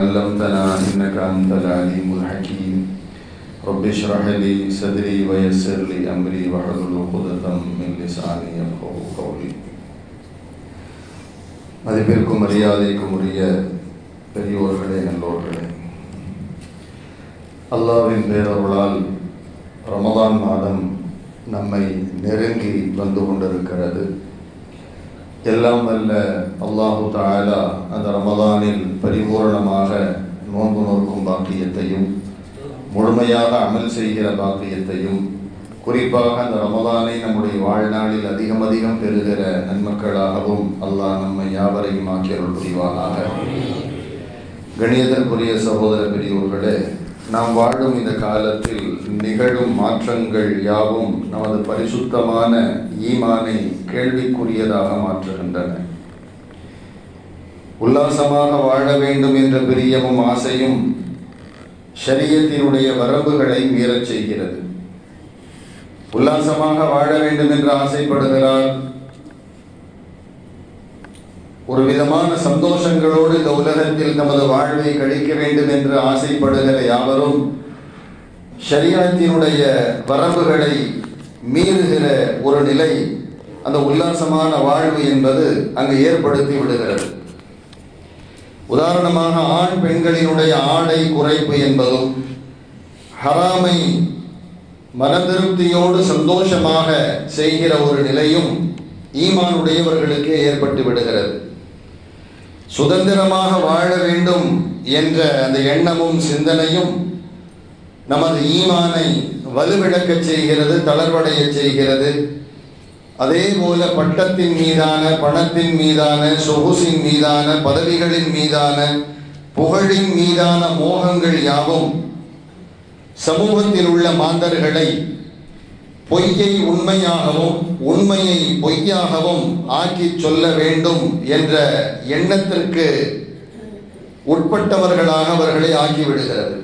علمتنا إنك أنت العليم الحكيم رب اشرح لي صدري ويسر لي أمري واحلل عقدة من لساني يفقهوا قولي மதிப்பிற்கும் மரியாதைக்கும் உரிய பெரியோர்களே நல்லோர்களே அல்லாவின் பேரருளால் ரமதான் மாதம் நம்மை நெருங்கி வந்து கொண்டிருக்கிறது எல்லாம் அல்ல அல்லாஹு தாலா அந்த ரமதானில் பரிபூரணமாக நோன்பு நோக்கும் பாக்கியத்தையும் முழுமையாக அமல் செய்கிற பாக்கியத்தையும் குறிப்பாக அந்த ரமதானை நம்முடைய வாழ்நாளில் அதிகம் அதிகம் பெறுகிற நன்மக்களாகவும் அல்லாஹ் நம்மை யாவரையும் ஆக்கியருள் புரிவானாக. கணியத்திற்குரிய சகோதர பெரியோர்களே நாம் வாழும் இந்த காலத்தில் நிகழும் மாற்றங்கள் யாவும் நமது பரிசுத்தமான ஈமானை கேள்விக்குரியதாக மாற்றுகின்றன. உல்லாசமாக வாழ வேண்டும் என்ற பிரியமும் ஆசையும் சரியத்தினுடைய வரம்புகளை மீறச் செய்கிறது. உல்லாசமாக வாழ வேண்டும் என்று ஆசைப்படுகிறார் ஒரு விதமான சந்தோஷங்களோடு இந்த உலகத்தில் நமது வாழ்வை கழிக்க வேண்டும் என்று ஆசைப்படுகிற யாவரும் சரீரத்தினுடைய வரம்புகளை மீறுகிற ஒரு நிலை அந்த உல்லாசமான வாழ்வு என்பது அங்கு ஏற்படுத்தி விடுகிறது. உதாரணமாக ஆண் பெண்களினுடைய ஆடை குறைப்பு என்பதும் ஹராமை மனதிருப்தியோடு சந்தோஷமாக செய்கிற ஒரு நிலையும் ஈமானுடையவர்களுக்கே ஏற்பட்டு விடுகிறது. சுதந்திரமாக வாழ வேண்டும் என்ற அந்த எண்ணமும் சிந்தனையும் நமது ஈமானை வலுவிழக்க செய்கிறது தளர்வடைய செய்கிறது. அதே போல பட்டத்தின் மீதான பணத்தின் மீதான சொகுசின் மீதான பதவிகளின் மீதான புகழின் மீதான மோகங்கள் யாவும் சமூகத்தில் உள்ள மாந்தர்களை பொய்யை உண்மையாகவும் உண்மையை பொய்யாகவும் ஆக்கி சொல்ல வேண்டும் என்ற எண்ணத்திற்கு உட்பட்டவர்களாக அவர்களை ஆக்கிவிடுகிறது.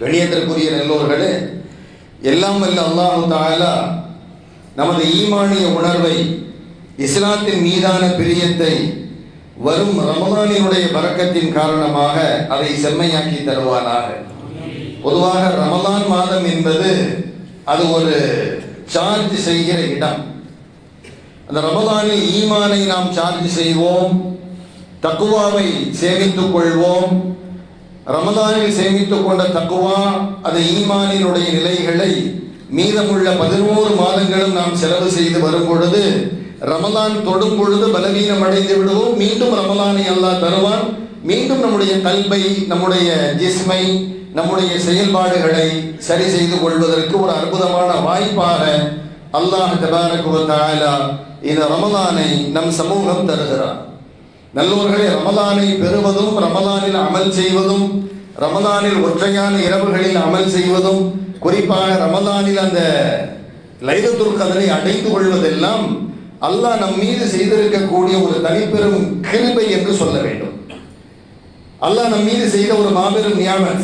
கணியத்திற்குரிய நல்லோர்களே எல்லாம் வல்ல அல்லாஹு தாலா நமது ஈமானிய உணர்வை இஸ்லாத்தின் மீதான பிரியத்தை வரும் ரமலானினுடைய பறக்கத்தின் காரணமாக அதை செம்மையாக்கி தருவானாக. பொதுவாக ரமலான் மாதம் என்பது அது ஒரு சார்ஜ் செய்கிற இடம். அந்த ரமதானில் ஈமானை நாம் சார்ஜ் செய்வோம். தக்குவாவை சேமித்துக் கொள்வோம். ரமதானில் சேமித்துக் கொண்ட தக்குவா அந்த ஈமானினுடைய நிலைகளை மீதமுள்ள பதினோரு மாதங்களும் நாம் செலவு செய்து வரும் பொழுது ரமதான் தொடும் பொழுது பலவீனம் அடைந்து விடுவோம். மீண்டும் ரமதானை அல்லாஹ் தருவான். மீண்டும் நம்முடைய கல்வை நம்முடைய ஜிஸ்மை நம்முடைய செயல்பாடுகளை சரி செய்து கொள்வதற்கு ஒரு அற்புதமான வாய்ப்பாக அல்லாஹ் தபாரகுவத்தாலா இந்த ரமலானை நம் சமூகம் தருகிறார். நல்லோர்களே ரமலானை பெறுவதும் ரமலானில் அமல் செய்வதும் ரமலானில் ஒற்றையான இரவுகளில் அமல் செய்வதும் குறிப்பாக ரமலானில் அந்த லைலத்துல் கதனை அடைந்து கொள்வதெல்லாம் அல்லாஹ் நம் மீது செய்திருக்கக்கூடிய ஒரு தனிப்பெரும் கிருபை என்று சொல்ல வேண்டும். அல்லாஹ் நம் மீது செய்த ஒரு மாபெரும் நியாமன்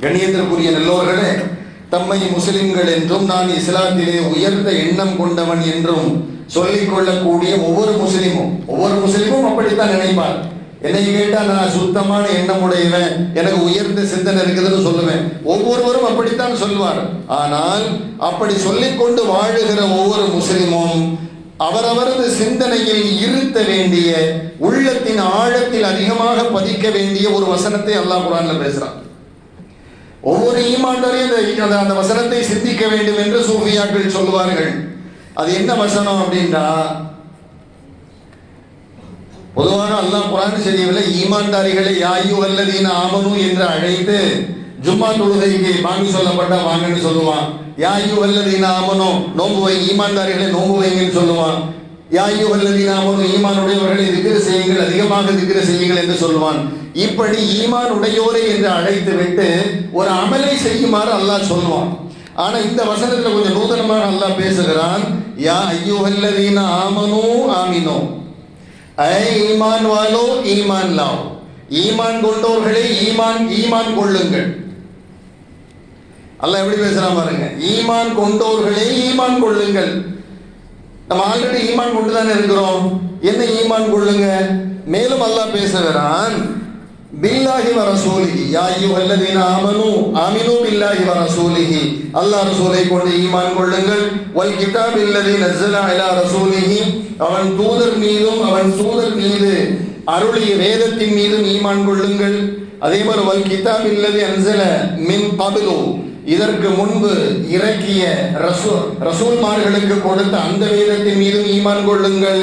கண்ணியத்திற்குரிய நல்லோர்களே தம்மை முஸ்லிம்கள் என்றும் நான் இஸ்லாத்திலே உயர்ந்த எண்ணம் கொண்டவன் என்றும் சொல்லிக் கொள்ளக்கூடிய ஒவ்வொரு முஸ்லிமும் ஒவ்வொரு முஸ்லிமும் அப்படித்தான் நினைப்பார். என்னை கேட்டா நான் சுத்தமான எண்ணம் உடையவன் எனக்கு உயர்ந்த சிந்தனை இருக்குதுன்னு சொல்லுவேன். ஒவ்வொருவரும் அப்படித்தான் சொல்வார். ஆனால் அப்படி சொல்லிக்கொண்டு வாழுகிற ஒவ்வொரு முஸ்லிமும் அவரவரது சிந்தனையில் இருத்த வேண்டிய உள்ளத்தின் ஆழத்தில் அதிகமாக பதிக்க வேண்டிய ஒரு வசனத்தை அல்லாஹ் குரான்ல பேசுறான். ஒவ்வொரு ஈமாண்டரையும் அந்த அந்த வசனத்தை சிந்திக்க வேண்டும் என்று சூஃபியாக்கள் சொல்லுவார்கள். அது என்ன வசனம் அப்படின்னா பொதுவாக அல்லாஹ் குரான் செய்யவில்லை ஈமான்தாரிகளை யாயு அல்லதீன ஆமனு என்று அழைத்து ஜும்மா தொழுகைக்கு வாங்கி சொல்லப்பட்ட வாங்கன்னு சொல்லுவான். யாயு அல்லதீன ஆமனோ நோம்பு வை ஈமான்தாரிகளை நோம்பு வைங்கன்னு சொல்லுவான். யாயு அல்லதீன ஆமனு ஈமானுடையவர்களை திக்கிற செய்யுங்கள் அதிகமாக திக்கிற செய்யுங்கள் என்று சொல்லுவான். இப்படி ஈமான் உடையோரை என்று அழைத்து விட்டு ஒரு அமலை செய்யுமாறு அல்லாஹ் சொல்லுவான். ஆனா இந்த வசனத்துல கொஞ்சம் நூதனமாக அல்லாஹ் பேசுகிறான். யா ஐயோஹல்லதீன ஆமனோ ஆமினோ. ஐ ஈமான் வாலோ ஈமான் லாவ். ஈமான் கொண்டோர்களே ஈமான் ஈமான் கொள்ளுங்கள். அல்லாஹ் எப்படி பேசுறான் பாருங்க. ஈமான் கொண்டோர்களே ஈமான் கொள்ளுங்கள். நம்ம ஆல்ரெடி ஈமான் கொண்டு தானே இருக்கிறோம். என்ன ஈமான் கொள்ளுங்க? மேலும் அல்லாஹ் பேசுகிறான் பில்லாஹி வ ரசூலிஹி யா அய்யுஹல்லதீன ஆமனு ஆமினு பில்லாஹி வ ரசூலிஹி அல்லாஹ் ரசூலை கொண்டு ஈமான் கொள்ளுங்கள் வல் கிதாபில் நஸ்ஸல அலா ரசூலிஹி அவன் தூதர் மீதும் அவன் தூதர் மீது அருளிய வேதத்தின் மீதும் ஈமான் கொள்ளுங்கள் அதே மாதிரி வல் கிதாபில் அன்ஸல மின் கபிலு இதற்கு முன்பு இறக்கிய ரசூல் ரசூல்மார்களுக்கு கொடுத்த அந்த வேதத்தின் மீதும் ஈமான் கொள்ளுங்கள்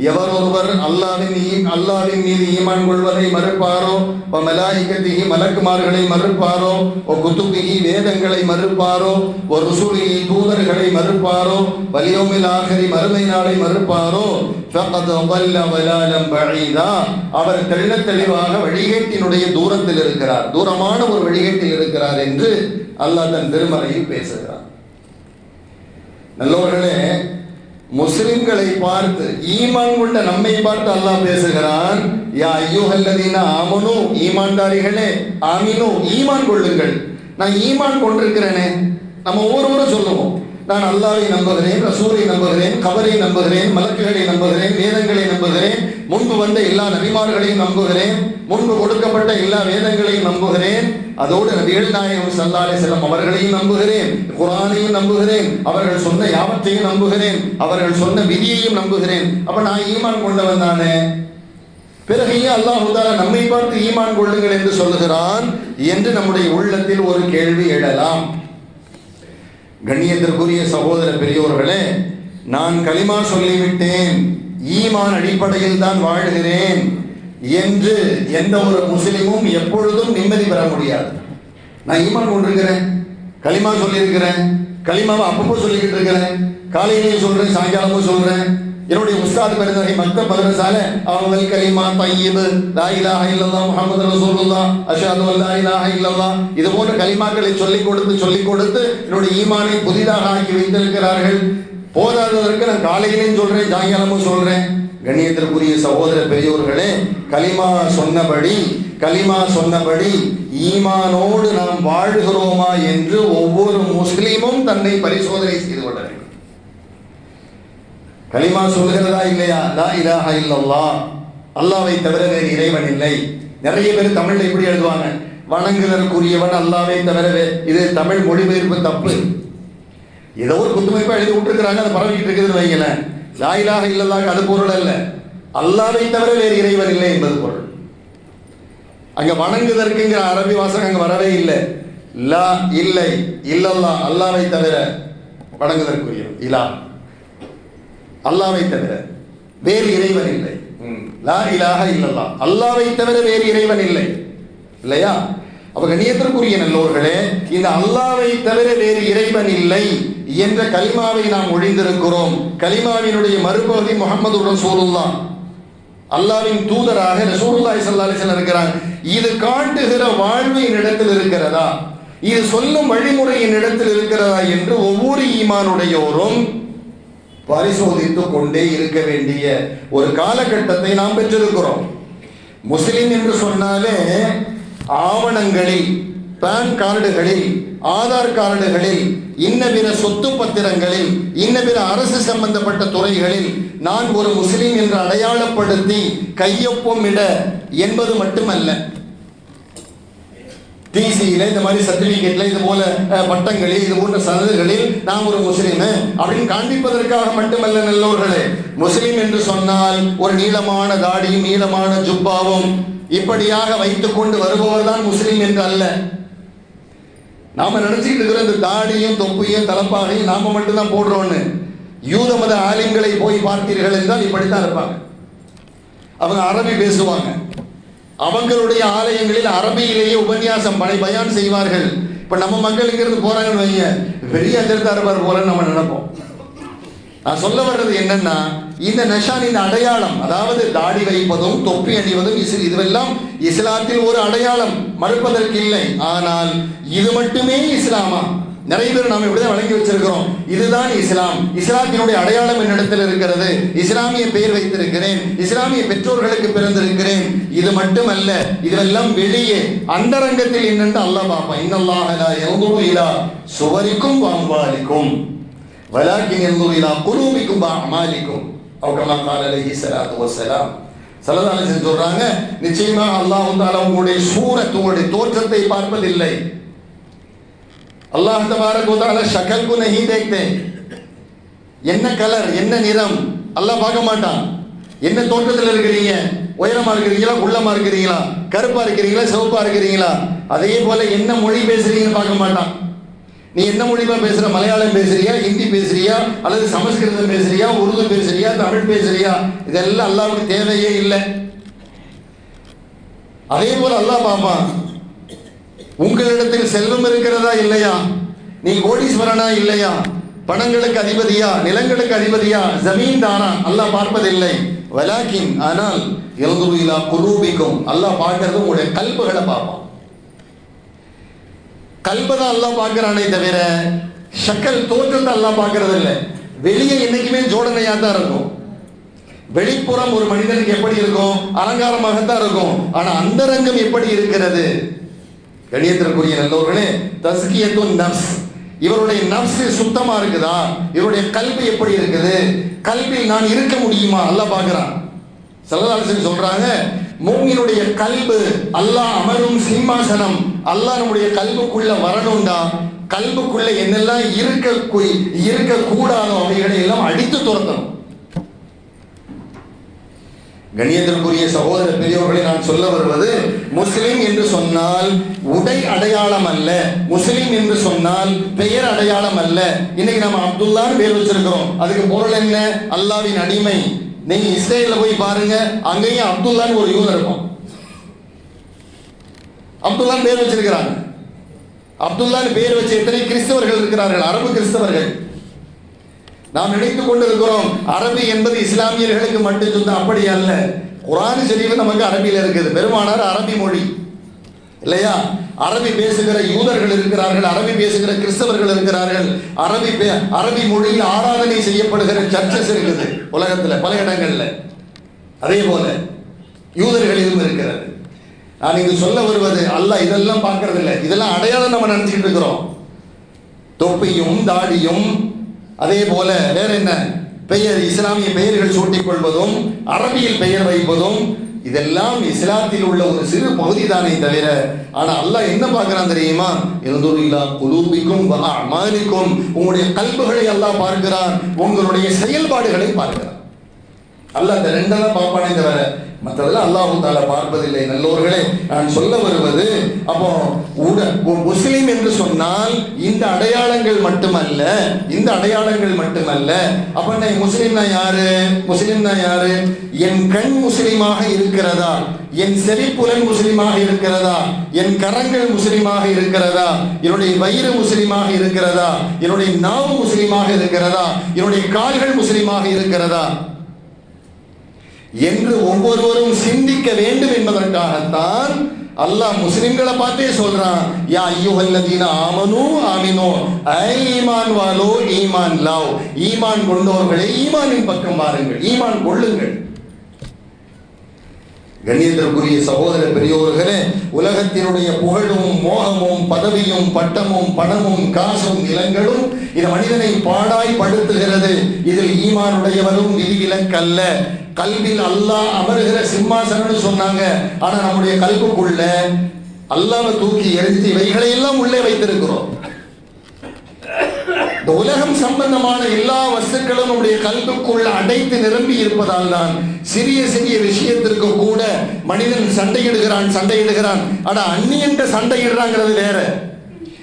எவர் ஒருவர் அல்லாவின் அல்லாவின் மீது ஈமான் கொள்வதை மறுப்பாரோ? மலாய்கத்திகி மலக்குமார்களை மறுப்பாரோ? ஒ குத்துபிகி வேதங்களை மறுப்பாரோ? ஒரு ருசூலிகி தூதர்களை மறுப்பாரோ? வலியோமில் ஆகரி மறுமை நாளை மறுப்பாரோ? அவர் தெள்ள தெளிவாக வழிகேட்டினுடைய தூரத்தில் இருக்கிறார். தூரமான ஒரு வழிகேட்டில் இருக்கிறார் என்று அல்லாஹ் தன் திருமறையில் பேசுகிறார் நல்லவர்களே முஸ்லிம்களை பார்த்து ஈமான் கொண்ட நம்மை பார்த்து அல்லாஹ் பேசுகிறான் யா ஐயோஹல்லதீன ஆமனு ஈமான்தாரிகளே ஆமினு ஈமான் கொள்ளுங்கள். நான் ஈமான் கொண்டிருக்கிறேனே நம்ம ஒவ்வொருவரும் சொல்லுவோம். நான் அல்லாவை நம்புகிறேன் ரசூரை நம்புகிறேன் கபரை நம்புகிறேன் மலக்குகளை நம்புகிறேன் வேதங்களை நம்புகிறேன் முன்பு வந்த எல்லா நபிமார்களையும் நம்புகிறேன் முன்பு கொடுக்கப்பட்ட எல்லா வேதங்களையும் நம்புகிறேன். அதோடு நபிகள் நாயகம் சல்லாலே செல்லம் அவர்களையும் நம்புகிறேன் குரானையும் நம்புகிறேன் அவர்கள் சொன்ன யாவற்றையும் நம்புகிறேன் அவர்கள் சொன்ன விதியையும் நம்புகிறேன். அப்ப நான் ஈமான் கொண்டவன் தானே? பிறகு ஏன் அல்லாஹ் நம்மை பார்த்து ஈமான் கொள்ளுங்கள் என்று சொல்லுகிறான்? என்று நம்முடைய உள்ளத்தில் ஒரு கேள்வி எழலாம். கண்ணியத்திற்குரிய சகோதர பெரியோர்களே நான் களிமா சொல்லிவிட்டேன். ஈமான் அடிப்படையில் தான் வாழ்கிறேன் என்று எந்த ஒரு முஸ்லிமும் எப்பொழுதும் நிம்மதி பெற முடியாது. நான் ஈமான் கொண்டிருக்கிறேன் களிமா சொல்லியிருக்கிறேன் களிமாவை அப்பப்போ சொல்லிக்கிட்டு இருக்கிறேன் காலையிலையும் சொல்றேன் சாயங்காலமும் சொல்றேன் என்னுடைய உஸ்தாத் பெருந்தகை மக்த மதரசால அவங்கள் கலிமா தையீப் லா இலாஹ இல்லல்லா முஹம்மது ரசூலுல்லா அஷ்ஹது அல்லா இலாஹ இல்லல்லா இது போன்ற கலிமாக்களை சொல்லிக் கொடுத்து சொல்லிக் கொடுத்து என்னுடைய ஈமானை புதிதாக ஆக்கி வைத்திருக்கிறார்கள். போதாததற்கு நான் காலையிலையும் சொல்றேன் சாயங்காலமும் சொல்றேன். கண்ணியத்திற்குரிய சகோதர பெரியோர்களே கலிமா சொன்னபடி கலிமா சொன்னபடி ஈமானோடு நாம் வாழ்கிறோமா என்று ஒவ்வொரு முஸ்லீமும் தன்னை பரிசோதனை செய்து கொள்ள வேண்டும். கலிமா சொல்லுகிறதா இல்லையா? லா இலாஹ இல்லல்லா அல்லாவை தவிர வேறு இறைவன் இல்லை. நிறைய பேர் தமிழ்ல இப்படி எழுதுவாங்க. வணங்குதற்குரியவன் அல்லாவை தவிர இது தமிழ் மொழிபெயர்ப்பு தப்பு. ஏதோ ஒரு குத்துமைப்பா எழுதி விட்டுருக்கிறாங்க அதை பரவிக்கிட்டு இருக்குதுன்னு வைங்களேன். லா இலாஹ இல்லல்லாஹ் அது பொருள் அல்ல. அல்லாவை தவிர வேறு இறைவன் இல்லை என்பது பொருள். அங்க வணங்குதற்குங்கிற அரபி வாசகம் அங்க வரவே இல்லை. லா இல்லை இல்லல்லா அல்லாவை தவிர வணங்குதற்குரியவன். இலா. அல்லாவை தவிர வேறு இறைவன் இல்லை. லா இலாஹ இல்லல்லா. அல்லாவை தவிர வேறு இறைவன் இல்லை. இல்லையா? அப்ப கண்ணியத்திற்குரிய நல்லோர்களே இந்த அல்லாவை தவிர வேறு இறைவன் இல்லை என்ற கலிமாவை நாம் ஒழிந்திருக்கிறோம். கலிமாவினுடைய மறுபகுதி முகமது ரசூலுல்லாஹ். அல்லாவின் தூதராக ரசூலுல்லாஹி ஸல்லல்லாஹு அலைஹி இருக்கிறாங்க இது காட்டுகிற வாழ்வு என்னிடத்தில் இருக்கிறதா? இது சொல்லும் வழிமுறை என்னிடத்தில் இருக்கிறதா என்று ஒவ்வொரு ஈமானுடையோரும் பரிசோதித்து கொண்டே இருக்க வேண்டிய ஒரு காலகட்டத்தை நாம் பெற்றிருக்கிறோம். முஸ்லிம் என்று சொன்னாலே ஆவணங்களில் பேன் கார்டுகளில் ஆதார் கார்டுகளில் இன்ன பிற சொத்து பத்திரங்களில் இன்ன பிற அரசு சம்பந்தப்பட்ட துறைகளில் நான் ஒரு முஸ்லீம் என்று அடையாளப்படுத்தி கையொப்பமிட என்பது மட்டுமல்ல. டிசியில இந்த மாதிரி சர்டிபிகேட்ல இது போல பட்டங்களில் இது போன்ற சனதுகளில் நாம் ஒரு முஸ்லீம் அப்படின்னு காண்பிப்பதற்காக மட்டுமல்ல நல்லவர்களே முஸ்லீம் என்று சொன்னால் ஒரு நீளமான தாடியும் நீளமான ஜுப்பாவும் இப்படியாக வைத்துக் கொண்டு வருபவர் தான் முஸ்லீம் என்று அல்ல. நாம நினைச்சுக்கிட்டு இருக்கிற இந்த தாடியும் தொப்பையும் தலப்பாகையும் நாம மட்டும்தான் போடுறோம்னு. யூத மத ஆலிம்களை போய் பார்த்தீர்கள் என்றால் இப்படித்தான் இருப்பாங்க. அவங்க அரபி பேசுவாங்க. அவங்களுடைய ஆலயங்களில் அரபியிலேயே உபன்யாசம் பணி பயான் செய்வார்கள். இப்ப நம்ம மக்கள் இங்கிருந்து போறாங்கன்னு வைங்க பெரிய அஜர்தா போல நம்ம நினைப்போம். நான் சொல்ல வர்றது என்னன்னா இந்த நஷானின் அடையாளம் அதாவது தாடி வைப்பதும் தொப்பி அணிவதும் இஸ் இதுவெல்லாம் இஸ்லாத்தில் ஒரு அடையாளம். மறுப்பதற்கு இல்லை ஆனால் இது மட்டுமே இஸ்லாமா? நிறைய பேர் நாம் இப்படிதான் வழங்கி வச்சிருக்கிறோம். இதுதான் இஸ்லாம். இஸ்லாத்தினுடைய அடையாளம் என்னிடத்தில் இருக்கிறது. இஸ்லாமிய பெயர் வைத்திருக்கிறேன். இஸ்லாமிய பெற்றோர்களுக்கு பிறந்திருக்கிறேன். இது மட்டுமல்ல இதெல்லாம் வெளியே அந்தரங்கத்தில் என்னென்று அல்லாஹ் பார்ப்பான். இன்னல்லாஹலா லா இலா சுவரிக்கும் வாம்பாலிக்கும் வலாக்கின் யன்துரு இலா குலூபிக்கும் அமாலிக்கும். அவகமா காலலகி சலாத்து வசலாம் வஸ்ஸலாம். சல்லல்லாஹு சொல்றாங்க நிச்சயமாக அல்லாஹ் தாலா உங்களுடைய சூரத் தோற்றத்தை பார்ப்பதில்லை. அல்லாஹ் தபாரக் ஷக்கல் கு நஹி தேக்தே என்ன கலர் என்ன நிறம்? அல்லாஹ் பார்க்க மாட்டான். என்ன தோற்றத்தில் இருக்கிறீங்க? உயரமா இருக்கிறீங்களா? உள்ளமா இருக்கிறீங்களா? கருப்பா இருக்கிறீங்களா? சிவப்பா இருக்கிறீங்களா? அதே போல என்ன மொழி பேசுறீங்கன்னு பார்க்க மாட்டான். நீ என்ன மொழிமா பேசுற? மலையாளம் பேசுறியா? ஹிந்தி பேசுறியா? அல்லது சமஸ்கிருதம் பேசுறியா? உருது பேசுறியா? தமிழ் பேசுறியா? இதெல்லாம் அல்லாவுக்கு தேவையே இல்லை. அதே போல அல்லாஹ் பாப்பான் உங்களிடத்தில் செல்வம் இருக்கிறதா இல்லையா? நீ கோடீஸ்வரனா இல்லையா? பணங்களுக்கு அதிபதியா? நிலங்களுக்கு அதிபதியா? ஜமீன் தானா? அல்லாஹ் பார்ப்பதில்லை. வலாக்கின் ஆனால் எழுதுருவிலா குரூபிக்கும் அல்லாஹ் பார்க்கறது உங்களுடைய கல்புகளை பார்ப்பான். கல்பதான் அல்லாஹ் பார்க்கறானே தவிர ஷக்கல் தோற்றத்தை அல்லாஹ் பார்க்கறது இல்லை வெளியே என்னைக்குமே ஜோடனையா தான் இருக்கும். வெளிப்புறம் ஒரு மனிதனுக்கு எப்படி இருக்கும்? அலங்காரமாகத்தான் இருக்கும். ஆனா அந்தரங்கம் எப்படி இருக்கிறது? கணியத்திற்குரிய நல்லவர்களே தஸ்கியத்துன் நப்ஸ். இவருடைய நப்ஸ் சுத்தமா இருக்குதா? இவருடைய கல்வி எப்படி இருக்குது? கல்வியில் நான் இருக்க முடியுமா? அல்ல பாக்குறான் சல்லல்லாஹு சொல்றாங்க மூங்கினுடைய கல்பு அல்லாஹ் அமரும் சிம்மாசனம். அல்லாஹ் நம்முடைய கல்புக்குள்ள வரணும்டா. கல்புக்குள்ள என்னெல்லாம் இருக்க இருக்க கூடாதோ அவைகளை எல்லாம் அடித்து துரத்தணும். கணியத்திற்குரிய சகோதர பெரியவர்களை நான் சொல்ல வருவது முஸ்லிம் என்று சொன்னால் உடை அடையாளம் அல்ல. முஸ்லிம் என்று சொன்னால் பெயர் அடையாளம் அல்ல. இன்னைக்கு நம்ம அப்துல்லான்னு பேர் வச்சிருக்கிறோம். அதுக்கு பொருள் என்ன? அல்லாவின் அடிமை. நீங்க இஸ்ரேல போய் பாருங்க அங்கேயும் அப்துல்லான்னு ஒரு யூதர் இருக்கும் அப்துல்லான்னு பேர் வச்சிருக்கிறாங்க. அப்துல்லான்னு பேர் வச்சு எத்தனை கிறிஸ்தவர்கள் இருக்கிறார்கள்? அரபு கிறிஸ்தவர்கள். நாம் நினைத்துக் கொண்டிருக்கிறோம் அரபி என்பது இஸ்லாமியர்களுக்கு மட்டும் சொந்தம் அப்படி அல்ல. குரான் ஷரீஃப் நமக்கு அரபியில் இருக்குது. பெருமானார் அரபி மொழி. இல்லையா? அரபி பேசுகிற யூதர்கள் இருக்கிறார்கள் அரபி பேசுகிற கிறிஸ்தவர்கள் இருக்கிறார்கள். அரபி பே- அரபி மொழியில் ஆராதனை செய்யப்படுகிற சர்ச்சஸ் இருக்குது உலகத்தில் பல இடங்களில். அதே போல யூதர்களிலும் இருக்கிறது. நான் இங்கு சொல்ல வருவது அல்ல இதெல்லாம் பார்க்கறது இல்லை இதெல்லாம் அடையாளம் நம்ம நினைச்சுட்டு இருக்கிறோம். தொப்பியும் தாடியும் அதே போல வேற என்ன பெயர் இஸ்லாமிய பெயர்கள் சூட்டிக்கொள்வதும் அரபியில் பெயர் வைப்பதும் இதெல்லாம் இஸ்லாத்தில் உள்ள ஒரு சிறு பகுதி தானே தவிர ஆனா அல்லாஹ் என்ன பார்க்கிறான் தெரியுமா? இருந்துல்லா குலூபிக்கும் அமாலிக்கும். உங்களுடைய கல்புகளை அல்லாஹ் பார்க்கிறான் உங்களுடைய செயல்பாடுகளை பார்க்கிறான். அல்லாஹ் இந்த ரெண்டெல்லாம் பார்ப்பானே தவிர மற்றதெல்லாம் அல்லாஹு தாலா பார்ப்பதில்லை. நல்லோர்களே நான் சொல்ல வருவது அப்போ உட ஒரு முஸ்லிம் என்று சொன்னால் இந்த அடையாளங்கள் மட்டுமல்ல இந்த அடையாளங்கள் மட்டுமல்ல. அப்ப நான் முஸ்லிம்னா யாரு? முஸ்லிம்னா யாரு? என் கண் முஸ்லிமாக இருக்கிறதா? என் செவிப்புலன் முஸ்லிமாக இருக்கிறதா? என் கரங்கள் முஸ்லிமாக இருக்கிறதா? என்னுடைய வயிறு முஸ்லிமாக இருக்கிறதா? என்னுடைய நாவு முஸ்லிமாக இருக்கிறதா? என்னுடைய கால்கள் முஸ்லிமாக இருக்கிறதா? என்று ஒவ்வொருவரும் சிந்திக்க வேண்டும் என்பதற்காகத்தான் அல்லாஹ் முஸ்லிம்களை பார்த்தே சொல்றான். யா ஐயுஹல்லதீன ஆமனு ஆமினோ. ஐ ஈமான் வாலோ ஈமான் லாவ். ஈமான் கொண்டோர்களே ஈமானின் பக்கம் வாருங்கள் ஈமான் கொள்ளுங்கள். கண்ணியத்திற்குரிய சகோதர பெரியோர்களே உலகத்தினுடைய புகழும் மோகமும் பதவியும் பட்டமும் பணமும் காசும் நிலங்களும் இது மனிதனை பாடாய் படுத்துகிறது. இதில் ஈமானுடையவரும் விதிவிலக்கல்ல. கல்வியில் அல்லாஹ் அமருகிற சிம்மாசனம்னு சொன்னாங்க. ஆனா நம்முடைய கல்புக்குள்ள அல்லாம தூக்கி எரித்து இவைகளை எல்லாம் உள்ளே வைத்திருக்கிறோம். இந்த உலகம் சம்பந்தமான எல்லா வஸ்துக்களும் நம்முடைய கல்புக்குள்ள அடைத்து நிரம்பி இருப்பதால் தான் சிறிய சிறிய விஷயத்திற்கு கூட மனிதன் சண்டையிடுகிறான் சண்டையிடுகிறான். ஆனா அந்நியன்ட்ட சண்டையிடுறாங்கிறது வேற.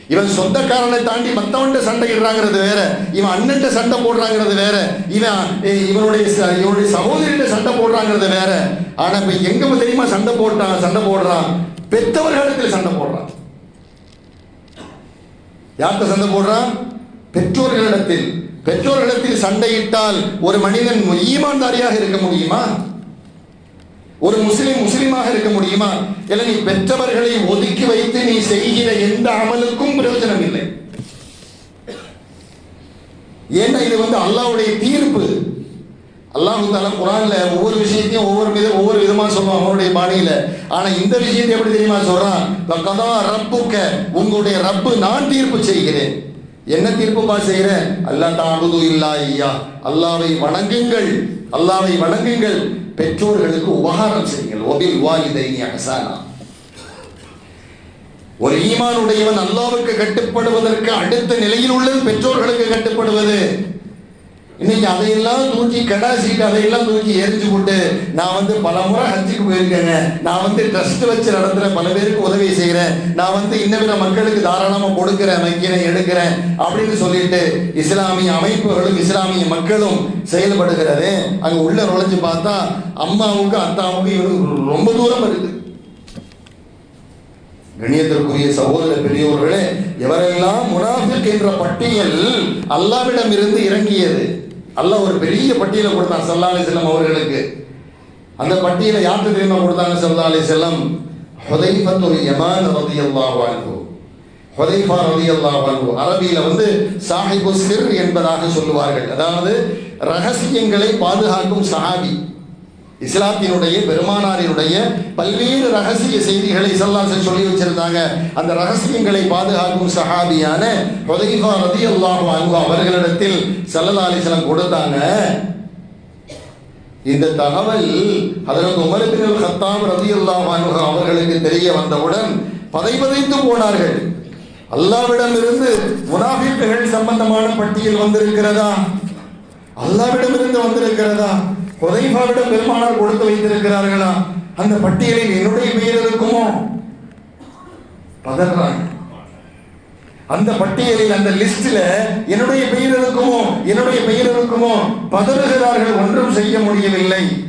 இவன் சொந்தக்காரனை தாண்டி மத்தவன்ட்ட சண்டையிடுறாங்கிறது வேற. இவன் அண்ணன்ட்ட சண்டை போடுறாங்கிறது வேற. இவன் இவனுடைய இவனுடைய சகோதரிட்ட சண்டை போடுறாங்கிறது வேற. ஆனா இப்ப எங்க தெரியுமா சண்டை போட்டான் சண்டை போடுறான்? பெத்தவர்களிடத்தில் சண்டை போடுறான். யார்கிட்ட சண்டை போடுறான்? பெற்றோர்களிடத்தில். பெற்றோர்களிடத்தில் சண்டையிட்டால் ஒரு மனிதன் ஈமான்தாரியாக இருக்க முடியுமா? ஒரு முஸ்லிம் முஸ்லிமாக இருக்க முடியுமா? இல்லை நீ பெற்றவர்களை ஒதுக்கி வைத்து நீ செய்கிற எந்த அமலுக்கும் பிரயோஜனம் இல்லை ஏன்னா இது வந்து அல்லாவுடைய தீர்ப்பு. அல்லாஹ் தாலா குரான்ல ஒவ்வொரு விஷயத்தையும் ஒவ்வொரு வித ஒவ்வொரு விதமா சொல்லுவான் அவனுடைய பாணியில. ஆனா இந்த விஷயத்தை எப்படி தெரியுமா சொல்றான்? கதா ரப்புக்க உங்களுடைய ரப்பு நான் தீர்ப்பு செய்கிறேன். என்ன தீர்ப்புப்பா செய்கிறேன் அல்லா தாபுது இல்லா ஐயா அல்லாவை வணங்குங்கள். அல்லாவை வணங்குங்கள். பெற்றோர்களுக்கு உபகாரம் செய்யுங்கள். ஒபில் வாலிதைனி அகசானா ஒரு ஈமானுடையவன் அல்லாவுக்கு கட்டுப்படுவதற்கு அடுத்த நிலையில் உள்ளது பெற்றோர்களுக்கு கட்டுப்படுவது. இன்னைக்கு அதையெல்லாம் தூக்கி கடா சீட்டு அதையெல்லாம் தூக்கி எரிஞ்சு போட்டு நான் வந்து பல முறை ஹஜ்ஜுக்கு போயிருக்கேங்க. நான் வந்து ட்ரஸ்ட் வச்சு நடத்துறேன் பல பேருக்கு உதவி செய்கிறேன் நான் வந்து இன்ன மக்களுக்கு தாராளமாக கொடுக்கிறேன் வைக்கிறேன் எடுக்கிறேன் அப்படின்னு சொல்லிட்டு இஸ்லாமிய அமைப்புகளும் இஸ்லாமிய மக்களும் செயல்படுகிறது. அங்கே உள்ள நுழைஞ்சு பார்த்தா அம்மாவுக்கும் அத்தாவுக்கும் இவனுக்கு ரொம்ப தூரம் இருக்குது. கணியத்திற்குரிய சகோதர பெரியோர்களே எவரெல்லாம் முனாஃபிக் என்ற பட்டியல் அல்லாவிடம் இருந்து இறங்கியது. அல்ல ஒரு பெரிய பட்டியலை கொடுத்தான் சல்லா அலி செல்லம் அவர்களுக்கு. அந்த பட்டியலை யாருக்கு தெரியுமா கொடுத்தாங்க சல்லா அலி செல்லம் ஹுதைஃபத்துல் யமான் ரலியல்லாஹு அன்ஹு. ஹுதைஃபா ரலியல்லாஹு வாழ்வு அரபியில வந்து சாஹிபு சிர் என்பதாக சொல்லுவார்கள். அதாவது ரகசியங்களை பாதுகாக்கும் சஹாபி. இஸ்லாத்தினுடைய பெருமானாரினுடைய பல்வேறு ரகசிய செய்திகளை சல்லாசன் சொல்லி வச்சிருந்தாங்க. அந்த ரகசியங்களை பாதுகாக்கும் சஹாபியான ஹுதைஃபா ரலியல்லாஹு அன்ஹு அவர்களிடத்தில் ஸல்லல்லாஹு அலைஹி கொடுத்தாங்க. இந்த தகவல் அதற்கு உமர் ஹத்தாம் ரதி கத்தாப் அவர்களுக்கு தெரிய வந்தவுடன் பதைபதைத்து போனார்கள். அல்லாவிடமிருந்து முனாஃபிக்குகள் சம்பந்தமான பட்டியல் வந்திருக்கிறதா? அல்லாவிடமிருந்து வந்திருக்கிறதா? ஹுதைஃபாவிடம் பெருமானார் கொடுத்து வைத்திருக்கிறார்களா? அந்த பட்டியலில் என்னுடைய பெயர் இருக்குமோ? பதறாங்க அந்த பட்டியலில் அந்த லிஸ்டில் என்னுடைய பெயர் இருக்குமோ? என்னுடைய பெயர் இருக்குமோ? பதறுகிறார்கள் ஒன்றும் செய்ய முடியவில்லை.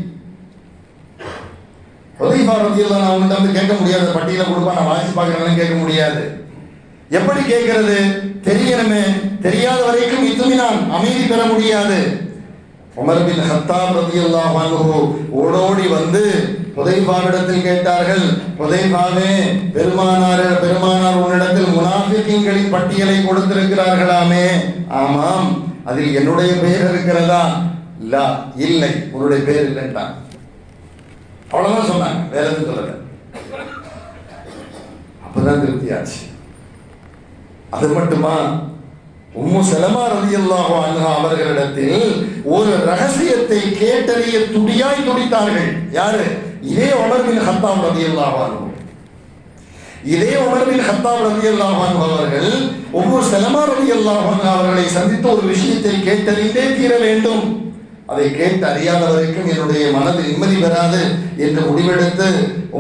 ஹுதைஃபா ரலியல்லாஹு அவங்க வந்து கேட்க முடியாது. பட்டியலை கொடுப்பா நான் வாசி பார்க்கறேன்னு கேட்க முடியாது. எப்படி கேட்கிறது? தெரியணுமே. தெரியாத வரைக்கும் இத்துமினான். அமைதி பெற முடியாது. உமர் பின் ஹத்தாப் அல்லாஹ் அன்ஹு ஓடோடி வந்து புதைபாவிடத்தில் கேட்டார்கள் புதைபாவே பெருமானார் பெருமானார் உன்னிடத்தில் முனாஃபிகீன்களின் பட்டியலை கொடுத்திருக்கிறார்களாமே. ஆமாம் அதில் என்னுடைய பெயர் இருக்கிறதா? இல்ல இல்லை உன்னுடைய பெயர் இல்லைன்றான் அவ்வளவுதான் சொன்னாங்க வேற எதுவும் சொல்லல. அப்பதான் திருப்தியாச்சு. அது மட்டுமா? உம்மு சலமா ரலியல்லாஹு அன்ஹா அவர்களிடத்தில் ஒரு ரகசியத்தை கேட்டறிய துடியாய் துடித்தார்கள். யாரு? இதே உணர்வில் ஹத்தாம் ஹத்தாப் இதே உணர்வில் ஹத்தாம் ஹத்தாப் ரலியல்லாஹு அவர்கள் உம்மு சலமா ரலியல்லாஹு அவர்களை சந்தித்து ஒரு விஷயத்தை கேட்டறிந்தே தீர வேண்டும். அதை கேட்டு அறியாத வரைக்கும் என்னுடைய மனது நிம்மதி பெறாது என்று முடிவெடுத்து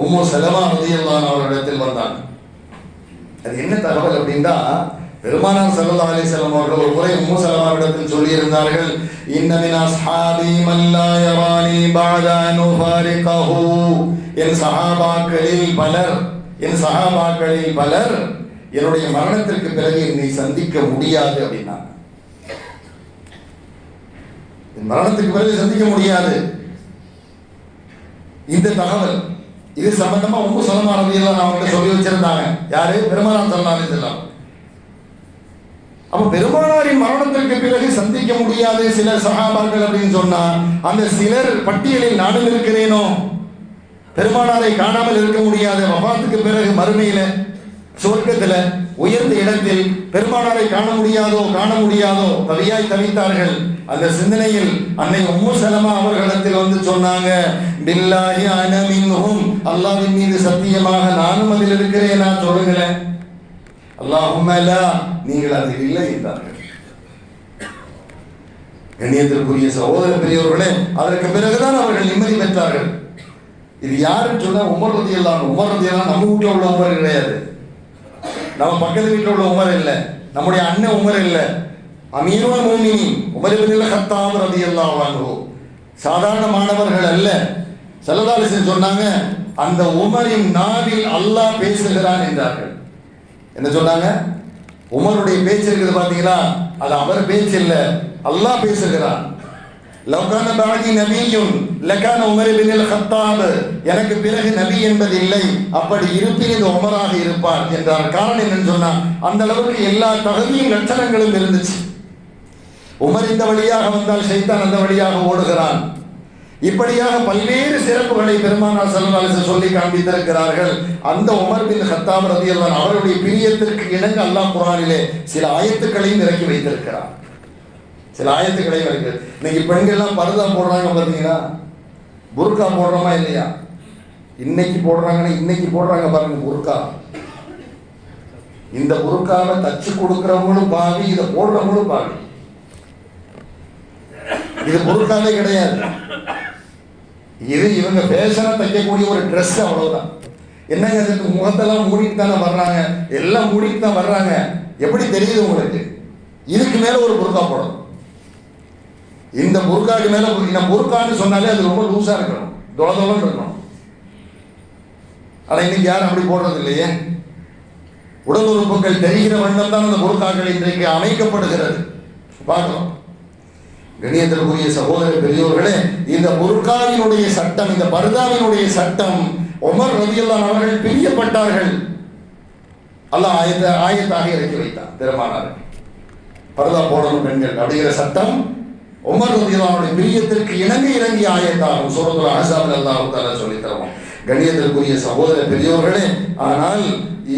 உம்மு சலமா ரலியல்லாஹு அவர்களிடத்தில் வந்தாங்க அது என்ன தகவல் அப்படின்னா பெருமானார் சல்லா அலி செல்லம் அவர்கள் ஒரு முறை உம்மு சலமாவிடத்தில் சொல்லி இருந்தார்கள் இன்ன அஸ்ஹாபி மன் யரானி என் சஹாபாக்களில் பலர் என் சஹாபாக்களில் பலர் என்னுடைய மரணத்திற்கு பிறகு என்னை சந்திக்க முடியாது அப்படின்னாங்க. என் மரணத்துக்கு பிறகு சந்திக்க முடியாது. இந்த தகவல் இது சம்பந்தமா உம்மு சொல்லமா ரவியெல்லாம் அவங்கள்ட்ட சொல்லி வச்சிருந்தாங்க. யாரு? பெருமானார் சல்லா அலி செல்லம் அப்ப பெருமானாரின் மரணத்திற்கு பிறகு சந்திக்க முடியாத சில சகாபார்கள் அப்படின்னு சொன்னா அந்த சிலர் பட்டியலில் நானும் இருக்கிறேனோ? பெருமானாரை காணாமல் இருக்க முடியாத வபாத்துக்கு பிறகு மறுமையில சொர்க்கத்துல உயர்ந்த இடத்தில் பெருமானாரை காண முடியாதோ காண முடியாதோ தவியாய் தவித்தார்கள். அந்த சிந்தனையில் அன்னை உம்மு சலமா அவர்களிடத்தில் வந்து சொன்னாங்க பில்லாஹி அனமின்ஹும் அல்லாஹ்வின் மீது சத்தியமாக நானும் அதில் இருக்கிறேன் நான் சொல்லுங்களேன். அல்லாஹும்ம நீங்கள் அதில் இல்லை என்றார்கள். கண்ணியத்திற்குரிய சகோதர பெரியவர்களே அதற்கு பிறகுதான் அவர்கள் நிம்மதி பெற்றார்கள். இது யாருன்னு சொன்னா உமர் ரதி எல்லாம் உமர் ரதி நம்ம வீட்டில் உள்ள உமர் கிடையாது. நம்ம பக்கத்து வீட்டில் உள்ள உமர் இல்லை. நம்முடைய அண்ணன் உமர் இல்லை. அமீருல் மோமினி உமர் இப்னு கத்தாப் ரலியல்லாஹு அன்ஹு. சாதாரண மாணவர்கள் அல்ல. செல்லதாலிசன் சொன்னாங்க அந்த உமரின் நாவில் அல்லாஹ் பேசுகிறான் என்றார்கள். என்ன சொன்னாங்க? உமருடைய பேச்சு இருக்குது பாத்தீங்களா அது அவர் பேச்சு இல்ல. அல்லாஹ் பேசுகிறான் லவ்கான பாதி நபியும் லக்கான உமர் பின் கத்தாப் எனக்கு பிறகு நபி என்பது இல்லை. அப்படி இருப்பின் இது உமராக இருப்பார் என்றார். காரணம் என்னன்னு சொன்னா அந்த அளவுக்கு எல்லா தகுதியும் லட்சணங்களும் இருந்துச்சு. உமர் இந்த வழியாக வந்தால் சைத்தான் அந்த வழியாக ஓடுகிறான். இப்படியாக பல்வேறு சிறப்புகளை பெருமானார் செல்வாலிச சொல்லி காண்பித்திருக்கிறார்கள். அந்த உமர் பின் ரதி ரதியல்லான் அவருடைய பிரியத்திற்கு இணங்க அல்லாம் குரானிலே சில ஆயத்துக்களையும் இறக்கி வைத்திருக்கிறார். சில ஆயத்துக்களையும் இருக்கு இன்னைக்கு பெண்கள்லாம் பருதா போடுறாங்க பார்த்தீங்கன்னா புர்கா போடுறோமா இல்லையா? இன்னைக்கு போடுறாங்கன்னா இன்னைக்கு போடுறாங்க பாருங்க புர்கா. இந்த புர்காவை தச்சு கொடுக்குறவங்களும் பாவி இதை போடுறவங்களும் பாவி. இது புர்காவே கிடையாது. இது இவங்க ஃபேஷனா தைக்கக்கூடிய ஒரு ட்ரெஸ் அவ்வளவுதான். என்னங்க அதுக்கு முகத்தெல்லாம் மூடிட்டு தானே வர்றாங்க? எல்லாம் மூடிட்டு தான் வர்றாங்க. எப்படி தெரியுது உங்களுக்கு? இதுக்கு மேல ஒரு புர்கா போடணும். இந்த புர்காக்கு மேல இந்த புர்கான்னு சொன்னாலே அது ரொம்ப லூஸா இருக்கணும். தோதோலம் இருக்கணும். ஆனா இன்னைக்கு யாரும் அப்படி போடுறது இல்லையே? உடல் உறுப்புகள் தெரிகிற வண்ணம் தான் அந்த புர்காக்கள் இன்றைக்கு அமைக்கப்படுகிறது. பார்க்கலாம் கணியத்திற்குரிய சகோதர பெரியோர்களே இந்த பொருட்காவினுடைய சட்டம் இந்த பர்தாவினுடைய சட்டம் உமர் ரவியல்லான் அவர்கள் பிரியப்பட்டார்கள். அல்லாஹ் ஆயத்த ஆயத்தாக இறக்கி வைத்தான் பெருமானார். பர்தா போடணும் பெண்கள் அப்படிங்கிற சட்டம் உமர் ரதியல்லானுடைய பிரியத்திற்கு இணங்கி இறங்கி ஆயத்தாகும். சூரத்துல அஹஸாபில் அல்லாஹ் தஆலா சொல்லி தருவோம். கண்ணியத்திற்குரிய சகோதர பெரியோர்களே ஆனால்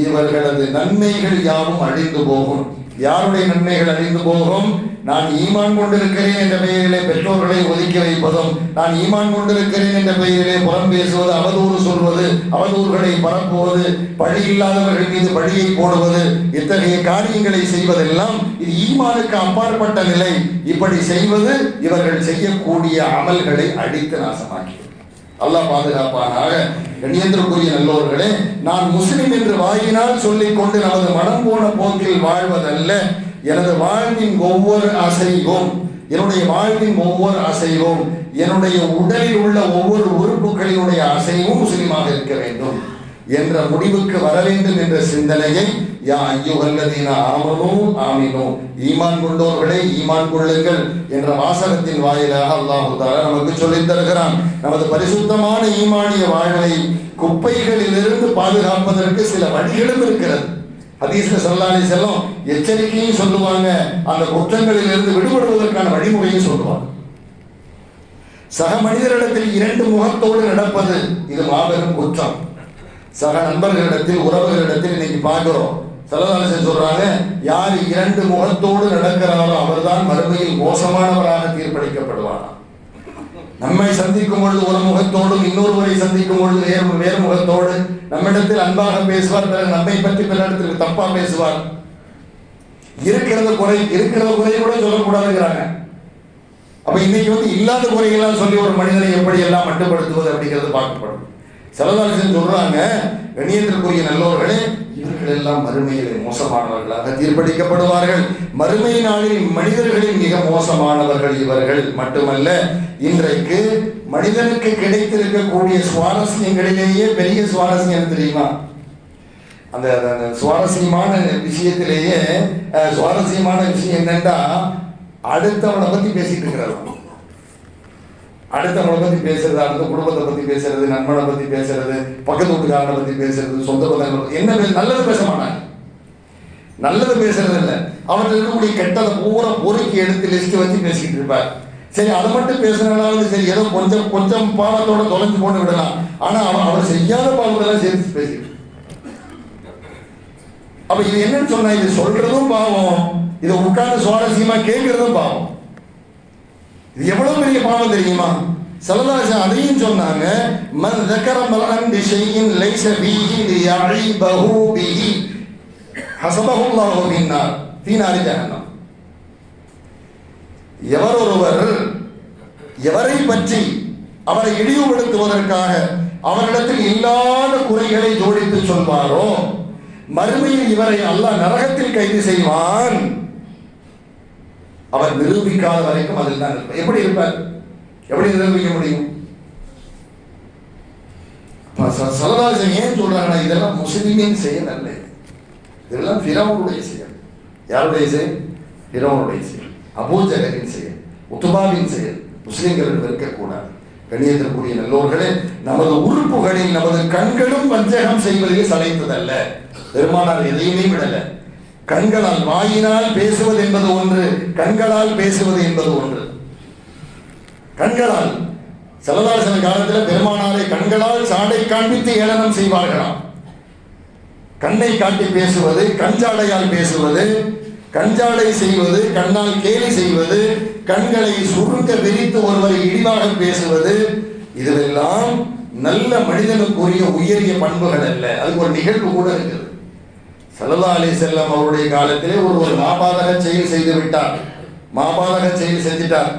இவர்களது நன்மைகள் யாவும் அழிந்து போகும். யாருடைய நன்மைகள் அழிந்து போகும்? நான் ஈமான் கொண்டிருக்கிறேன் என்ற பெயரிலே பெற்றோர்களை ஒதுக்கி வைப்பதும் நான் ஈமான் கொண்டிருக்கிறேன் என்ற பெயரிலே புறம் பேசுவது அவதூறு சொல்வது அவதூறுகளை பரப்புவது பழி இல்லாதவர்கள் மீது பழியை போடுவது இத்தகைய காரியங்களை செய்வதெல்லாம் இது ஈமானுக்கு அப்பாற்பட்ட நிலை. இப்படி செய்வது இவர்கள் செய்யக்கூடிய அமல்களை அடித்து நாசமாக்கியது. அல்லாஹ் பாதுகாப்பானாக. கண்ணியத்திற்குரிய நல்லோர்களே நான் முஸ்லிம் என்று வாயினால் சொல்லிக் கொண்டு நமது மனம் போன போக்கில் வாழ்வதல்ல. எனது வாழ்வின் ஒவ்வொரு அசைவும் என்னுடைய வாழ்வின் ஒவ்வொரு அசைவும் என்னுடைய உடலில் உள்ள ஒவ்வொரு உறுப்புகளினுடைய அசைவும் முஸ்லிமாக இருக்க வேண்டும் என்ற முடிவுக்கு வர வேண்டும் என்ற சிந்தனையை யா ஐயோகல்லதீன ஆமனும் ஆமினும் ஈமான் கொண்டோர்களே ஈமான் கொள்ளுங்கள் என்ற வாசகத்தின் வாயிலாக அல்லாஹு தாலா நமக்கு சொல்லித் தருகிறான். நமது பரிசுத்தமான ஈமானிய வாழ்வை குப்பைகளிலிருந்து பாதுகாப்பதற்கு சில வழிகளும் இருக்கிறது. ஹதீஸ்ல சொல்லாலே செல்லம் எச்சரிக்கையும் சொல்லுவாங்க அந்த குற்றங்களில் இருந்து விடுபடுவதற்கான வழிமுறையும் சொல்லுவாங்க. சக மனிதரிடத்தில் இரண்டு முகத்தோடு நடப்பது இது மாபெரும் குற்றம். சக நண்பர்களிடத்தில் உறவுகளிடத்தில் இன்னைக்கு பார்க்கிறோம் சலதாலசன் சொல்றாங்க யார் இரண்டு முகத்தோடு நடக்கிறாரோ அவர்தான் மறுமையில் மோசமானவராக தீர்ப்பளிக்கப்படுவாராம் நம்மை சந்திக்கும் பொழுது ஒரு முகத்தோடும் இன்னொருவரை சந்திக்கும் பொழுது வேறு வேறு முகத்தோடு நம்மிடத்தில் அன்பாக பேசுவார் பிறகு நம்மை பற்றி பிறரிடத்தில் தப்பா பேசுவார். இருக்கிறத குறை இருக்கிறத குறை கூட சொல்லக்கூடாதுங்கிறாங்க. அப்ப இன்னைக்கு வந்து இல்லாத குறைகள்லாம் சொல்லி ஒரு மனிதனை எப்படி எல்லாம் மட்டுப்படுத்துவது அப்படிங்கிறது பார்க்கப்படும். செலவாளர்கள் சொல்றாங்க கணியத்திற்குரிய நல்லோர்களே இவர்கள் எல்லாம் மறுமையிலே மோசமானவர்களாக தீர்ப்பளிக்கப்படுவார்கள். மறுமை நாளில் மனிதர்களின் மிக மோசமானவர்கள் இவர்கள் மட்டுமல்ல இன்றைக்கு மனிதனுக்கு கிடைத்திருக்கக்கூடிய சுவாரஸ்யங்களிலேயே பெரிய சுவாரஸ்யம் தெரியுமா? அந்த அந்த- சுவாரஸ்யமான விஷயத்திலேயே சுவாரஸ்யமான விஷயம் என்னன்னா அடுத்தவனை பத்தி பேசிட்டு இருக்கிறார். அடுத்தவங்களை பத்தி பேசுறது அடுத்த குடும்பத்தை பத்தி பேசுறது நண்பனை பத்தி பேசுறது பக்கத்து வீட்டுக்காரனை பத்தி பேசுறது சொந்த பந்தங்களை என்ன நல்லது பேச மாட்டாங்க. நல்லது பேசுறது இல்லை. அவர்கள் இருக்கக்கூடிய கெட்டதை பூரா பொறுக்கி எடுத்து லிஸ்ட் வச்சு பேசிக்கிட்டு இருப்பார். சரி அதை மட்டும் பேசுறதுனால சரி ஏதோ கொஞ்சம் கொஞ்சம் பாவத்தோட தொலைஞ்சு போட்டு விடலாம். ஆனா அவன் அவர் செய்யாத பாவத்தெல்லாம் சேர்த்து பேசிட்டு அப்ப இது என்னன்னு சொன்னா இது சொல்றதும் பாவம். இதை உட்கார்ந்து சுவாரஸ்யமா கேட்கறதும் பாவம். இது எவ்வளவு பெரிய பாவம் தெரியுமா? சலதாஜா அதையும் சொன்னாங்க மன் தக்கர மலன் பிஷையின் லைச பீஹி லியழி பஹு. பீஹி தீனாரி ஜஹன்னம். எவர் ஒருவர் எவரை பற்றி அவரை இழிவுபடுத்துவதற்காக அவரிடத்தில் இல்லாத குறைகளை ஜோடித்து சொல்வாரோ மறுமையில் இவரை அல்லாஹ் நரகத்தில் கைது செய்வான். அவர் நிரூபிக்காத வரைக்கும் அதில் தான் இருப்பார். எப்படி இருப்பார்? எப்படி நிரூபிக்க முடியும்? அப்ப சலதாசன் ஏன் சொல்றாங்கன்னா இதெல்லாம் முஸ்லிமின் செயல் அல்ல. இதெல்லாம் பிறவனுடைய செயல். யாருடைய செயல்? பிறவனுடைய செயல். அபூஜகரின் செயல். உத்துபாவின் செயல். முஸ்லிம்களிடம் இருக்கக்கூடாது. கணியத்திற்குரிய நல்லோர்களே நமது உறுப்புகளில் நமது கண்களும் வஞ்சகம் செய்வதிலே சளைத்ததல்ல. பெருமானார் எதையுமே விடலை. கண்களால் வாயினால் பேசுவது என்பது ஒன்று கண்களால் பேசுவது என்பது ஒன்று. கண்களால் செலதாசன காலத்தில் பெருமானாரை கண்களால் சாடை காண்பித்து ஏளனம் செய்வார்களாம். கண்ணை காட்டி பேசுவது கஞ்சாடையால் பேசுவது கஞ்சாடை செய்வது கண்ணால் கேலி செய்வது கண்களை சுருங்க விரித்து ஒருவரை இழிவாக பேசுவது இதுவெல்லாம் நல்ல மனிதனுக்குரிய உயரிய பண்புகள் அல்ல. அதுக்கு ஒரு நிகழ்வு கூட இருக்குது. சல்லா அலி செல்லம் அவருடைய காலத்திலே ஒரு ஒரு மாபாதக செயல் செய்து விட்டார். மாபாதக செயல் செஞ்சிட்டார்.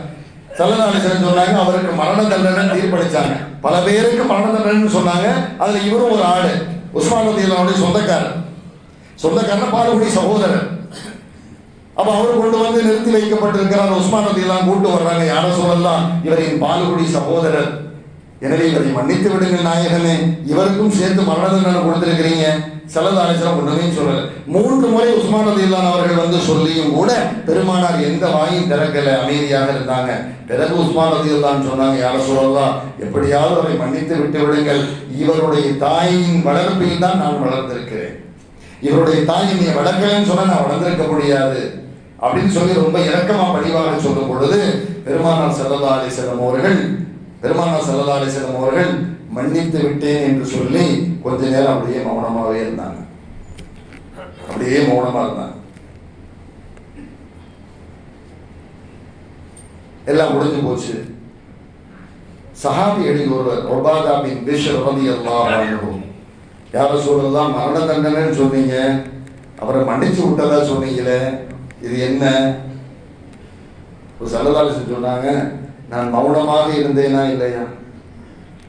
சல்லா அலி செல்லம் சொன்னாங்க அவருக்கு மரண தண்டனை தீர்ப்பளிச்சாங்க. பல பேருக்கு மரண தண்டனை சொன்னாங்க. அதுல இவரும் ஒரு ஆடு உஸ்மான் ரதியுல்லாவுடைய சொந்தக்காரர். சொந்தக்காரன் பாலுகுடி சகோதரர். அப்ப அவர் கொண்டு வந்து நிறுத்தி வைக்கப்பட்டிருக்கிறார். உஸ்மான் ரதியெல்லாம் கூட்டு வர்றாங்க. யார சொல்லலாம்? இவரின் பாலுகுடி சகோதரர். எனவே இவரை மன்னித்து விடுங்கள் நாயகமே இவருக்கும் சேர்த்து மரண தண்டனை கொடுத்திருக்கிறீங்க செலதாலேசனம் ஒண்ணுமே சொல்லல. மூன்று முறை உஸ்மான் ரதியல்லான் அவர்கள் வந்து சொல்லியும் கூட பெருமானார் எந்த வாயும் திறக்கல. அமைதியாக இருந்தாங்க. பிறகு உஸ்மான் ரதியல்லான் சொன்னாங்க யார சொல்லலாம் எப்படியாவது அவரை மன்னித்து விட்டு விடுங்கள். இவருடைய தாயின் வளர்ப்பில் தான் நான் வளர்ந்திருக்கிறேன். இவருடைய தாய் நீ வளர்க்கலன்னு சொன்னா நான் வளர்ந்திருக்க முடியாது. அப்படின்னு சொல்லி ரொம்ப இரக்கமா பணிவாக சொல்லும் பொழுது பெருமானார் செல்லல்லா அவர்கள் பெருமானா செல்லல்லா அலிசல்லம் அவர்கள் மன்னித்து விட்டேன் என்று சொல்லி கொஞ்ச நேரம் அப்படியே மௌனமாகவே இருந்தாங்க. அப்படியே மௌனமா இருந்தாங்க. எல்லாம் முடிஞ்சு போச்சு. சஹாபிகளில் ஒருவர் ஒபாதா பின் பிஷர் ரதி அல்லாஹ் யார சொல்லலாம் மரண தண்டனைன்னு சொன்னீங்க. அவரை மன்னிச்சு விட்டதா சொன்னீங்களே. இது என்ன? ஒரு சல்லதாலிசன் சொன்னாங்க நான் மௌனமாக இருந்தேனா இல்லையா?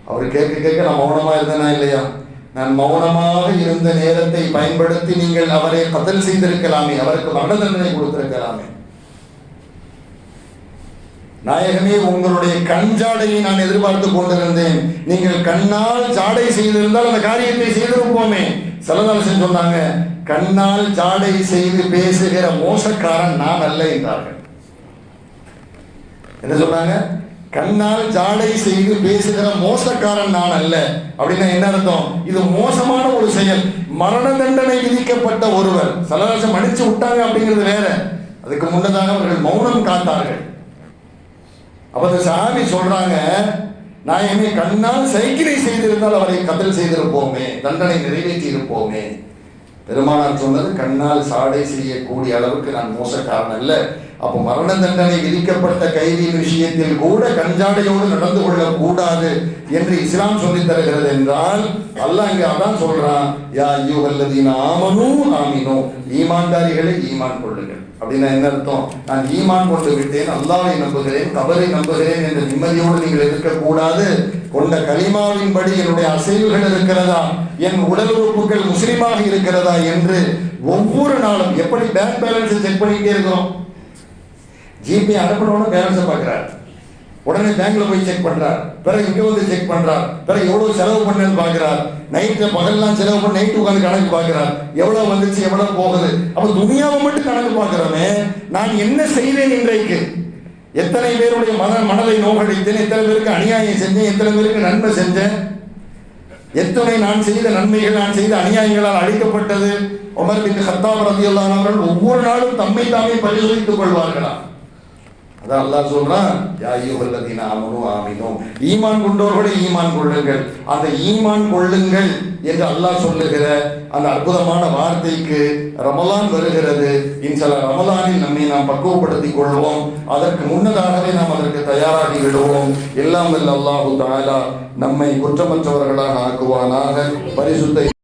அவர் கேட்க கேட்க நான் மௌனமாக இருந்தேனா இல்லையா? நான் மௌனமாக இருந்த நேரத்தை பயன்படுத்தி நீங்கள் அவரை கதல் செய்திருக்கலாமே அவருக்கு மரண தண்டனை கொடுத்திருக்கலாமே. நாயகமே உங்களுடைய கண் ஜாடையை நான் எதிர்பார்த்து கொண்டிருந்தேன். நீங்கள் கண்ணால் ஜாடை செய்திருந்தால் அந்த காரியத்தை செய்திருப்போமே. சலதாலசன் சொன்னாங்க கண்ணால் ஜாடை செய்து பேசுகிற மோசக்காரன் நான் அல்ல என்றார்கள். என்ன சொன்னாங்க? கண்ணால் ஜாடை செய்து பேசுகிற மோசக்காரன் நான் அல்ல. அப்படின்னா என்ன அர்த்தம்? இது மோசமான ஒரு செயல். மரண தண்டனை விதிக்கப்பட்ட ஒருவர். சலராசம் அடிச்சு விட்டாங்க அப்படிங்கிறது வேற. அதுக்கு முன்னதாக அவர்கள் மௌனம் காத்தார்கள். அப்ப அந்த சாமி சொல்றாங்க நான் நாயகமே கண்ணால் சைக்கிளை செய்திருந்தால் அவரை கத்தல் செய்திருப்போமே தண்டனை நிறைவேற்றி இருப்போமே பெருமானார் சொன்னது கண்ணால் சாடை செய்யக்கூடிய அளவுக்கு நான் மோசக்காரன் அல்ல. அப்போ மரண தண்டனை விதிக்கப்பட்ட கைதியின் விஷயத்தில் கூட கஞ்சாடையோடு நடந்து கொள்ளக்கூடாது என்று இஸ்லாம் சொல்லி தருகிறது என்றால் அல்லாஹ் இங்கே அதான் சொல்றான் யா ஐயோகல்லதீன ஆமனும் ஆமினும் ஈமான்தாரிகளை ஈமான் கொள்ளுங்கள். அப்படின்னா என்ன அர்த்தம்? நான் ஈமான் கொண்டு விட்டேன் அல்லாவை நம்புகிறேன் கபரை நம்புகிறேன் என்ற நிம்மதியோடு நீங்கள் இருக்கக்கூடாது. கொண்ட கலிமாவின்படி என்னுடைய அசைவுகள் இருக்கிறதா? என் உடல் உறுப்புகள் முஸ்லிமாக இருக்கிறதா? என்று ஒவ்வொரு நாளும் எப்படி பேங்க் பேலன்ஸ் செக் பண்ணிட்டே இருக்கிறோம். ஜிபி அனுப்பணும்னு பேலன்ஸை பார்க்குறாரு. உடனே பேங்க்ல போய் செக் பண்றார். பிறகு இங்க வந்து செக் பண்றார். பிறகு எவ்வளவு செலவு பண்ணு பார்க்கிறார். நைட்டு பகல்லாம் செலவு பண்ணி நைட்டு உட்காந்து கணக்கு பார்க்கிறார். எவ்வளவு வந்துச்சு எவ்வளவு போகுது. அப்ப துணியாவை மட்டும் கணக்கு பார்க்கிறோமே நான் என்ன செய்தேன் இன்றைக்கு எத்தனை பேருடைய மன மனதை நோகடித்தேன் எத்தனை பேருக்கு அநியாயம் செஞ்சேன் எத்தனை பேருக்கு நன்மை செஞ்சேன்? எத்தனை நான் செய்த நன்மைகள் நான் செய்த அநியாயங்களால் அழிக்கப்பட்டது? உமர் பின் ஹத்தாப் ரதியல்லாஹு அவர்கள் ஒவ்வொரு நாளும் தம்மை தாமே பரிசோதித்துக் கொள்வார்களா? அதான் அல்லாஹ் சொல்றான் யா அய்யுஹல்லதீன ஆமனு ஆமினு. ஈமான் கொண்டவர்களை ஈமான் கொள்ளுங்கள். அந்த ஈமான் கொள்ளுங்கள் என்று அல்லாஹ் சொல்லுகிற அந்த அற்புதமான வார்த்தைக்கு ரமலான் வருகிறது. இன்சல ரமலானில் நம்மை நாம் பக்குவப்படுத்திக் கொள்வோம். அதற்கு முன்னதாகவே நாம் அதற்கு தயாராகி விடுவோம். எல்லாம் வல்ல அல்லாஹு தாலா நம்மை குற்றமற்றவர்களாக ஆக்குவானாக. பரிசுத்த